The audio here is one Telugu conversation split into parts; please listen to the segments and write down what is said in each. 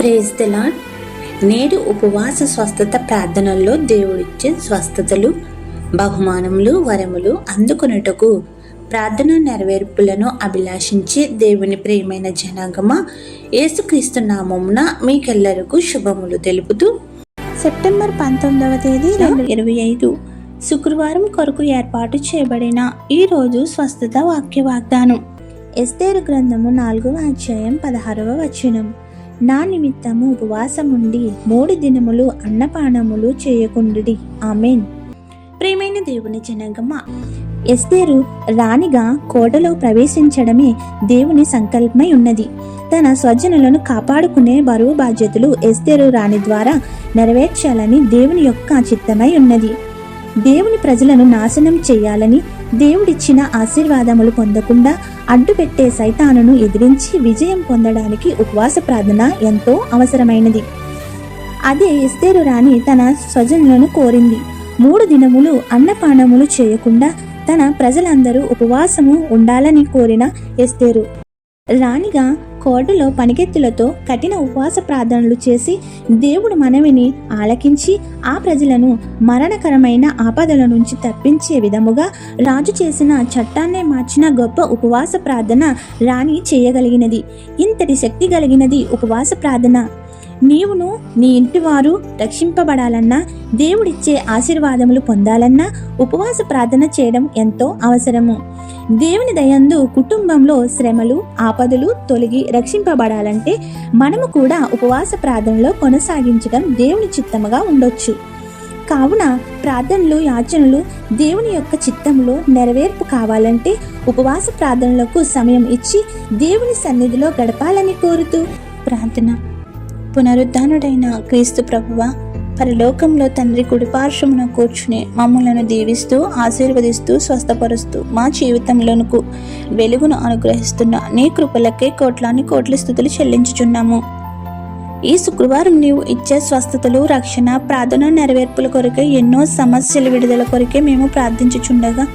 ప్రేజ్ లార్డ్ నేడు ఉపవాస స్వస్థత ప్రార్థనల్లో దేవుడిచ్చే స్వస్థతలు బహుమానములు వరములు అందుకొనుటకు ప్రార్థన నెరవేర్పులను అభిలాషించే దేవుని ప్రియమైన జనాంగమ యేసుక్రీస్తు నామమున మీకెల్లరకు శుభములు తెలుపుతూ సెప్టెంబర్ పంతొమ్మిదవ తేదీ రెండు ఇరవై ఐదు. శుక్రవారం కొరకు ఏర్పాటు చేయబడిన ఈ రోజు స్వస్థత వాక్య వాగ్దానం. ఎస్తేరు గ్రంథము నాలుగవ అధ్యాయం పదహారవ వచనం. నా నిమిత్తము ఉపవాసముండి మూడు దినములు అన్నపానములు చేయకుండుడి. ఆమెన్. ప్రేమైన దేవుని జనగమ్మ ఎస్తేరు రాణిగా కోటలో ప్రవేశించడమే దేవుని సంకల్పమై ఉన్నది తన స్వజనులను కాపాడుకునే బరువు బాధ్యతలు ఎస్తేరు రాణి ద్వారా నెరవేర్చాలని దేవుని యొక్క చిత్తమై ఉన్నది దేవుని ప్రజలను నాశనం చేయాలని దేవుడిచ్చిన ఆశీర్వాదములు పొందకుండా అడ్డుపెట్టే సైతానును ఎదిరించి విజయం పొందడానికి ఉపవాస ప్రార్థన ఎంతో అవసరమైనది. అదే ఎస్తేరు రాణి తన స్వజనులను కోరింది. మూడు దినములు అన్నపానములు చేయకుండా తన ప్రజలందరూ ఉపవాసము ఉండాలని కోరిన ఎస్తేరు. రాణిగా కోటలో పనికెత్తులతో కఠిన ఉపవాస ప్రార్థనలు చేసి దేవుడు మనవిని ఆలకించి ఆ ప్రజలను మరణకరమైన ఆపదల నుంచి తప్పించే విధముగా రాజు చేసిన చట్టాన్నే మార్చిన గొప్ప ఉపవాస ప్రార్థన రాణి చేయగలిగినది. ఇంతటి శక్తి కలిగినది ఉపవాస ప్రార్థన. నీవును నీ ఇంటివారు రక్షింపబడాలన్నా దేవుడిచ్చే ఆశీర్వాదములు పొందాలన్నా ఉపవాస ప్రార్థన చేయడం ఎంతో అవసరము. దేవుని దయందు కుటుంబంలో శ్రమలు ఆపదలు తొలగి రక్షింపబడాలంటే మనము కూడా ఉపవాస ప్రార్థనలో కొనసాగించడం దేవుని చిత్తముగా ఉండొచ్చు. కావున ప్రార్థనలు యాచనలు దేవుని యొక్క చిత్తంలో నెరవేర్పు కావాలంటే ఉపవాస ప్రార్థనలకు సమయం ఇచ్చి దేవుని సన్నిధిలో గడపాలని కోరుతూ ప్రార్థన. పునరుద్ధానుడైన క్రీస్తు ప్రభువ పరలోకంలో తండ్రి కుడిపార్శ్వమున కూర్చుని మమ్మలను దీవిస్తూ ఆశీర్వదిస్తూ స్వస్థపరుస్తూ మా జీవితంలోనుకు వెలుగును అనుగ్రహిస్తున్న నీ కృపలకే కోట్లాని కోట్ల స్థుతులు చెల్లించుచున్నాము. ఈ శుక్రవారం నీవు ఇచ్చే స్వస్థతలు రక్షణ ప్రార్థన నెరవేర్పుల కొరకే ఎన్నో సమస్యల విడుదల కొరకే మేము ప్రార్థించుచుండగా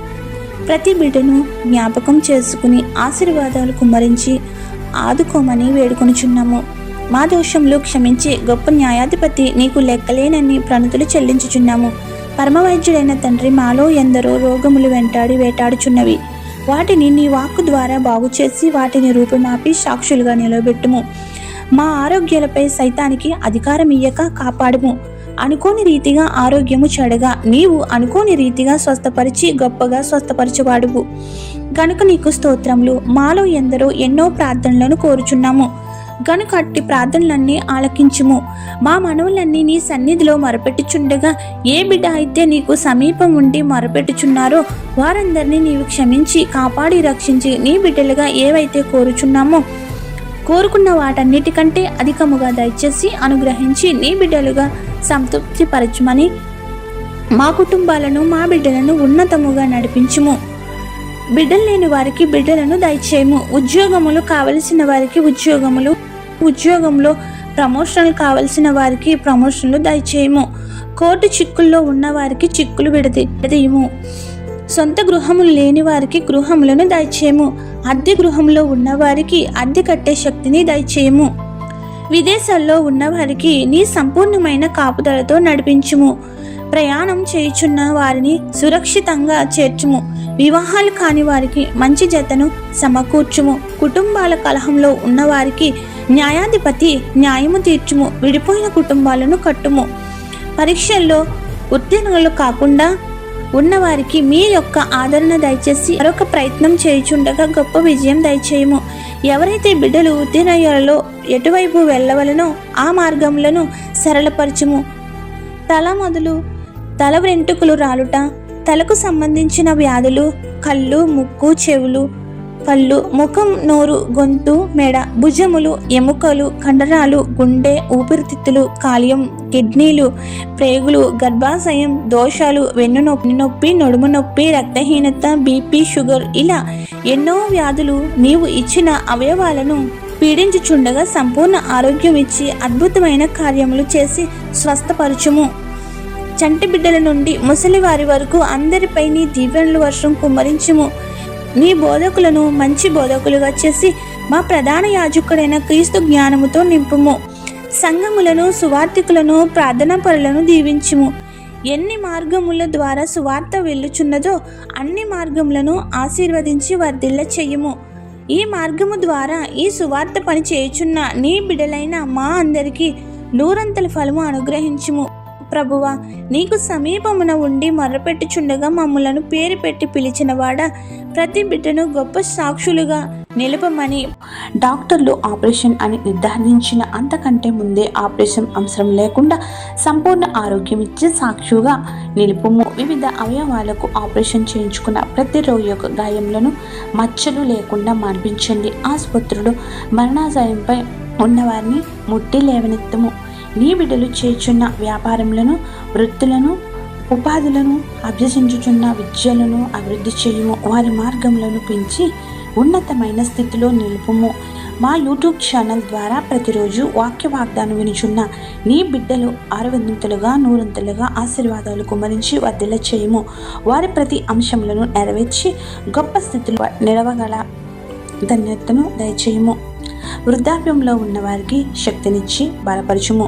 ప్రతి బిడ్డను జ్ఞాపకం చేసుకుని ఆశీర్వాదాలు కుమ్మరించి ఆదుకోమని వేడుకొనుచున్నాము. మా దోషంలో క్షమించి గొప్ప న్యాయాధిపతి నీకు లెక్కలేనని ప్రణతులు చెల్లించుచున్నాము. పరమవైద్యుడైన తండ్రి మాలో ఎందరో రోగములు వెంటాడి వేటాడుచున్నవి. వాటిని నీ వాక్కు ద్వారా బాగు చేసి వాటిని రూపుమాపి సాక్షులుగా నిలబెట్టుము. మా ఆరోగ్యాలపై సైతానికి అధికారం ఇయ్యక కాపాడుము. అనుకోని రీతిగా ఆరోగ్యము చెడగా నీవు అనుకోని రీతిగా స్వస్థపరిచి గొప్పగా స్వస్థపరచువాడువు. గనుక నీకు స్తోత్రములు మాలో ఎందరో ఎన్నో ప్రార్థనలను కోరుచున్నాము. గనుక అట్టి ప్రార్థనలన్నీ ఆలకించుము. మా మనవులన్నీ నీ సన్నిధిలో మొరపెట్టుచుండగా ఏ బిడ్డ అయితే నీకు సమీపం ఉండి మొరపెట్టుచున్నారో వారందరినీ నీవు క్షమించి కాపాడి రక్షించి నీ బిడ్డలుగా ఏవైతే కోరుచున్నామో కోరుకున్న వాటన్నిటికంటే అధికముగా దయచేసి అనుగ్రహించి నీ బిడ్డలుగా సంతృప్తిపరచుమని మా కుటుంబాలను మా బిడ్డలను ఉన్నతముగా నడిపించుము. బిడ్డలు లేని వారికి బిడ్డలను దయచేయము. ఉద్యోగములు కావలసిన వారికి ఉద్యోగములు ఉద్యోగంలో ప్రమోషన్లు కావలసిన వారికి ప్రమోషన్లు దయచేయము. కోర్టు చిక్కుల్లో ఉన్న వారికి చిక్కులు విడది విడదీయము. సొంత గృహములు లేని వారికి గృహములను దయచేయము. అద్దె గృహంలో ఉన్నవారికి అద్దె కట్టే శక్తిని దయచేయము. విదేశాల్లో ఉన్నవారికి నీ సంపూర్ణమైన కాపుదలతో నడిపించుము. ప్రయాణం చేయుచున్న వారిని సురక్షితంగా చేర్చుము. వివాహాలు కాని వారికి మంచి జతను సమకూర్చుము. కుటుంబాల కలహంలో ఉన్నవారికి న్యాయాధిపతి న్యాయము తీర్చుము విడిపోయిన కుటుంబాలను కట్టుము. పరీక్షల్లో ఉత్తీర్ణులు కాకుండా ఉన్నవారికి మీ యొక్క ఆదరణ దయచేసి మరొక ప్రయత్నం చేయుచుండగా గొప్ప విజయం దయచేయము. ఎవరైతే బిడ్డలు ఉత్తీర్ణయ్యలో ఎటువైపు వెళ్ళవలనో ఆ మార్గములను సరళపరచుము. తల మొదలు తల వెంట్రుకలు రాలుట తలకు సంబంధించిన వ్యాధులు కళ్ళు ముక్కు చెవులు కళ్ళు ముఖం నోరు గొంతు మెడ భుజములు ఎముకలు కండరాలు గుండె ఊపిరితిత్తులు కాలియం కిడ్నీలు ప్రేగులు గర్భాశయం దోషాలు వెన్ను నొప్పి నొప్పి నడుము నొప్పి రక్తహీనత బీపీ షుగర్ ఇలా ఎన్నో వ్యాధులు నీవు ఇచ్చిన అవయవాలను పీడించుచుండగా సంపూర్ణ ఆరోగ్యం ఇచ్చి అద్భుతమైన కార్యములు చేసి స్వస్థపరచుము. చంటి బిడ్డల నుండి ముసలి వారి వరకు అందరిపై నీ దీవెనల వర్షం కుమ్మరించుము. నీ బోధకులను మంచి బోధకులుగా చేసి మా ప్రధాన యాజకుడైన క్రీస్తు జ్ఞానముతో నింపుము. సంఘములను సువార్థికులను ప్రార్థనా పరులను దీవించుము. ఎన్ని మార్గముల ద్వారా సువార్త వెళ్ళుచున్నదో అన్ని మార్గములను ఆశీర్వదించి వర్ధిల్ల చెయ్యము ఈ మార్గము ద్వారా ఈ సువార్త పని చేయుచున్న నీ బిడలైన మా అందరికీ నూరంతల ఫలము అనుగ్రహించుము. ప్రభువా నీకు సమీపమున ఉండి మొరపెట్టుచుండగా మమ్ములను పేరు పెట్టి పిలిచిన వాడ ప్రతి బిడ్డను గొప్ప సాక్షులుగా నిలపమని డాక్టర్లు ఆపరేషన్ అని నిర్ధారించిన అంతకంటే ముందే ఆపరేషన్ అవసరం లేకుండా సంపూర్ణ ఆరోగ్యం ఇచ్చే సాక్షిగా నిలుపుము. వివిధ అవయవాలకు ఆపరేషన్ చేయించుకున్న ప్రతి రోగి యొక్క గాయములను మచ్చలు లేకుండా మార్పించండి. ఆసుపత్రులు మరణాశయంపై ఉన్నవారిని ముట్టి లేవనెత్తము. నీ బిడ్డలు చేర్చున్న వ్యాపారములను వృత్తులను ఉపాధులను అభ్యసించుచున్న విద్యలను అభివృద్ధి చేయుము. వారి మార్గములను పెంచి ఉన్నతమైన స్థితిలో నిలుపుము. మా యూట్యూబ్ ఛానల్ ద్వారా ప్రతిరోజు వాక్య వాగ్దానం వినుచున్న నీ బిడ్డలు ఆరవంతులుగా నూరంతులుగా ఆశీర్వాదాలు కుమరించి వర్ధిల్ల చేయము. వారి ప్రతి అంశములను నెరవేర్చి గొప్ప స్థితిలో నిలవగల ధన్యతను దయచేయము. వృద్ధాప్యంలో ఉన్నవారికి శక్తినిచ్చి బలపరచుము.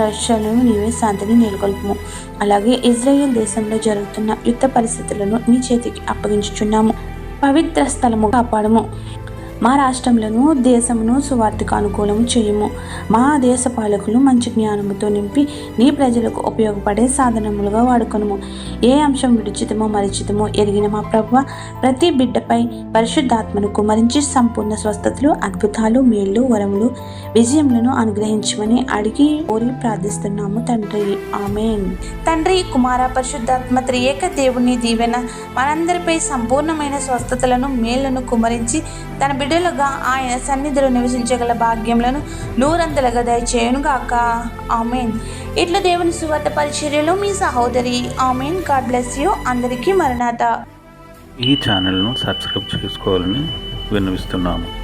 రష్యాలను నీవే శాంతిని నెలకొల్పము. అలాగే ఇజ్రాయెల్ దేశంలో జరుగుతున్న యుద్ధ పరిస్థితులను నీ చేతికి అప్పగించుచున్నాము. పవిత్ర స్థలము కాపాడము. మా రాష్ట్రంలోను దేశమును సువార్తకు అనుకూలము చేయము. మా దేశ పాలకులు మంచి జ్ఞానముతో నింపి నీ ప్రజలకు ఉపయోగపడే సాధనములుగా వాడుకొనుము. ఏ అంశం విడిచితమో మరిచితమో ఎరిగిన మా ప్రభు ప్రతి బిడ్డపై పరిశుద్ధాత్మను కుమరించి సంపూర్ణ స్వస్థతలు అద్భుతాలు మేళ్ళు వరములు విజయములను అనుగ్రహించమని అడిగి కోరి ప్రార్థిస్తున్నాము తండ్రి. ఆమెన్. తండ్రి కుమార పరిశుద్ధాత్మ త్రియేక దేవుని దీవెన మనందరిపై సంపూర్ణమైన స్వస్థతలను మేళ్ళను కుమరించి తన బిడ్డ బిడ్డలుగా ఆయన సన్నిధిలో నివసించగల భాగ్యములను నూరంతలుగా దయచేయను గాక ఆమెన్. ఇట్లా దేవుని సువార్త పరిచర్యలో మీ సహోదరి ఆమెన్. God bless you. అందరికీ మరణాత. ఈ ఛానల్ను సబ్స్క్రైబ్ చేసుకోవాలని విన్నవిస్తున్నాము.